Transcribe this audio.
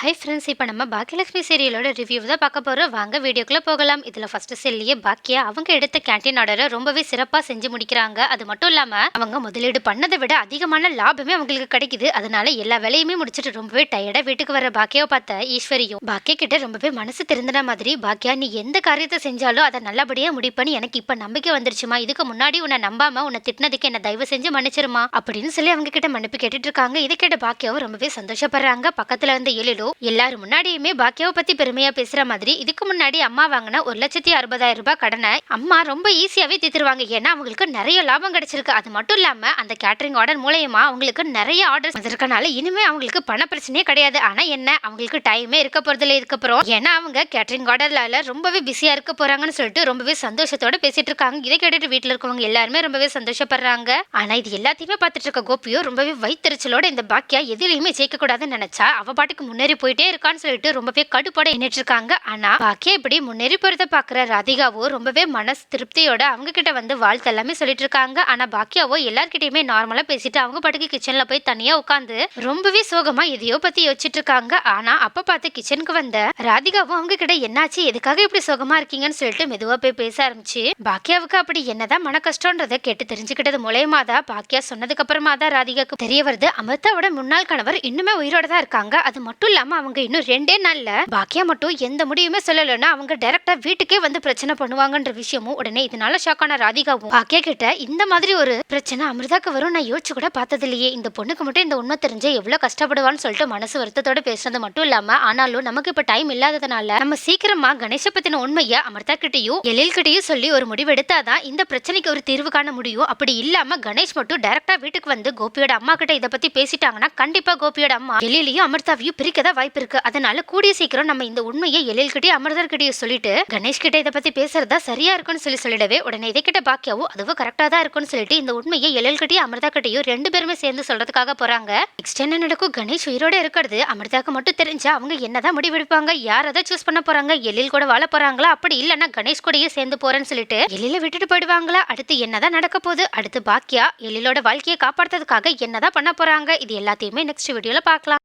Hi friends இப்போ நம்ம Baakiyalakshmi சீரியலோட review தான் பார்க்க போகிறோம் வாங்க வீடியோக்குள்ளே போகலாம். இதில் ஃபஸ்ட்டு செல்லியே பாக்கியா. அவங்க எடுத்த கேண்டீன் ஆர்டரை ரொம்பவே சிறப்பாக செஞ்சு முடிக்கிறாங்க. அது மட்டும் இல்லாமல் அவங்க முதலீடு பண்ணதை விட அதிகமான லாபமே அவங்களுக்கு கிடைக்குது. அதனால எல்லா வேலையுமே முடிச்சுட்டு ரொம்பவே டயர்டாக வீட்டுக்கு வர பாக்கியாவை பார்த்த ஈஸ்வரியும் பாக்கியா கிட்ட ரொம்பவே மனசு திறந்துன மாதிரி பாக்கியா நீ எந்த காரியத்தை செஞ்சாலும் அதை நல்லபடியாக முடிப்பேன்னு எனக்கு இப்போ நம்பிக்கை வந்துருச்சுமா. இதுக்கு முன்னாடி உன்னை நம்பாம உன்னை திட்டினதுக்கு என்ன தயவு செஞ்சு மன்னிச்சிருமா. அப்படின்னு சொல்லி அவங்க கிட்ட மன்னிப்பு கேட்டுட்டு இருக்காங்க. இதை கேட்ட பாக்கியாவும் ரொம்பவே சந்தோஷப்படுறாங்க. பக்கத்தில் இருந்த எழிலோ எல்லாரும் முன்னாடியுமே பாக்கியாவை பத்தி பெருமையா பேசுற மாதிரி இதுக்கு முன்னாடி அம்மா வாங்கின ஒரு லட்சத்தி அறுபதாயிரம் ரூபாய் கடனை அம்மா ரொம்ப ஈஸியாவே தீர்த்துருவாங்க. ஏன்னா அவங்களுக்கு நிறைய லாபம் கிடைச்சிருக்கு. அது மட்டும் இல்லாம அந்த கேட்டரிங் ஆர்டர் மூலயமா அவங்களுக்கு நிறைய ஆர்டர்ஸ் வந்திருக்கனால இனிமே அவங்களுக்கு பண பிரச்சனையே கிடையாது. ஆனா என்ன? அவங்களுக்கு டைமே இருக்க போறதில்ல இதுக்கப்புறம் ஏன்னா அவங்க கேட்டரிங் ஆர்டர்ல ரொம்பவே பிஸியா இருக்க போறாங்கன்னு சொல்லிட்டு ரொம்பவே சந்தோஷத்தோட பேசிட்டு இருக்காங்க. இதை கேட்டுட்டு வீட்டுல இருக்கவங்க எல்லாருமே ரொம்பவே சந்தோஷப்படுறாங்க. ஆனா இது எல்லாத்தையுமே பார்த்துட்டு இருக்க கோபியோ ரொம்பவே வைத்தறிச்சலோட இந்த பாக்கியா எதுலையுமே ஜெயிக்க கூடாதுன்னு நினைச்சா அவ பாட்டுக்கு முன்னேறி போயிட்டே இருக்கான்னு சொல்லிட்டு ரொம்பவே கடுப்போட நின்னுட்டு இருக்காங்க ஆனா பாக்கியா இப்படி முன்னேறி போறத பாக்குற ராதிகாவோ ரொம்பவே மனசு திருப்தியோட அவங்க கிட்ட வந்து வாழ்த்து எல்லாமே சொல்லிட்டு இருக்காங்க ஆனா பாக்கியாவோ எல்லார்கிட்டயுமே நார்மலா பேசிட்டு அவங்க பாட்டுக்கு கிச்சன்ல போய் தனியா உட்காந்து ரொம்பவே சோகமா எதையோ பத்தி யோசிச்சுட்டு இருக்காங்க ஆனா அப்ப பார்த்து கிச்சனுக்கு வந்த ராதிகாவும் அவங்க கிட்ட என்னாச்சு? எதுக்காக இப்படி சோகமா இருக்கீங்கன்னு சொல்லிட்டு மெதுவா போய் பேச ஆரம்பிச்சு. பாக்கியாவுக்கு அப்படி என்னதான் மன கஷ்டம்ன்றத கேட்டு தெரிஞ்சுக்கிட்டது மூலயமா தான் பாக்கியா சொன்னதுக்கு அப்புறமா தான் ராதிகாக்கு தெரிய வருது. அமிர்தாவோட முன்னாள் கணவர் இன்னுமே உயிரோட தான் இருக்காங்க. அது மட்டும் இல்லாம அவங்க இன்னும் ரெண்டே நாள்ல பாக்கியா மட்டும் எந்த முடிவுமே சொல்லலைன்னா அவங்க டைரக்டா வீட்டுக்கே வந்து பிரச்சனை பண்ணுவாங்கன்ற விஷயமும் உடனே இதனால ஷாக் ஆன ராதிகாவும் பாக்கியா கிட்ட இந்த மாதிரி ஒரு பிரச்சனை அமிர்தாக்கு வரும் நான் யோசிச்சு கூட பார்த்தது இல்லையே இந்த பொண்ணுக்கு மட்டும் இந்த உண்மை தெரிஞ்சு எவ்வளவு கஷ்டப்படுவான்னு சொல்லிட்டு மனசு வருத்தத்தோட பேசுனது மட்டும் இல்லாம ஆனாலும் நமக்கு இப்ப டைம் இல்லாததுனால நம்ம சீக்கிரமா கணேச பத்தின உண்மையை அமிர்தா கிட்டயும் எழில் கிட்டயும் சொல்லி ஒரு முடிவு எடுத்தாதான் இந்த பிரச்சனைக்கு ஒரு தீர்வு காண முடியும். அப்படி இல்லாம கணேஷ் மட்டும் டைரக்டா வீட்டுக்கு வந்து கோபியோட அம்மா கிட்ட இதை பத்தி பேசிட்டாங்கன்னா கண்டிப்பா கோபியோட அம்மா எழிலையும் அமிர்தாவையும் பிரிக்கதான் வாய்ப்பு இருக்கு அதனால கூடிய சீக்கிரம் நம்ம இந்த உண்மையை எழில்கிட்டே அமிர்தர்கிட்டயே சொல்லிட்டு கணேஷ் கிட்ட இதை பத்தி பேசுறதா சரியா இருக்கும்னு சொல்லி சொல்லிடவே உடனே இதை கிட்ட பாக்கியாவும் அதுவும் கரெக்டா தான் இருக்கும்னு சொல்லிட்டு இந்த உண்மையை எழில்கிட்டயும் அமிர்தா கிட்டயும் ரெண்டு பேருமே சேர்ந்து சொல்றதுக்காக போறாங்க. நெக்ஸ்ட் என்ன நடக்கும்? கணேஷ் உயிரோட இருக்கிறது. அமிர்தாக்கு மட்டும் தெரிஞ்சா அவங்க என்னதான் முடிவெடுப்பாங்க? யார் அதை சூஸ் பண்ண போறாங்க? எழில் கூட வாழ போறாங்களா? அப்படி இல்லைன்னா கணேஷ் கூடயே சேர்ந்து போறேன்னு சொல்லிட்டு எழில விட்டுட்டு போயிடுவாங்களா? அடுத்து என்னதான் நடக்க போகுது? அடுத்து பாக்கியா எழிலோட வாழ்க்கையை காப்பாற்றுறதுக்காக என்னதான் பண்ண போறாங்க? இது எல்லாத்தையுமே நெக்ஸ்ட் வீடியோல பார்க்கலாம்.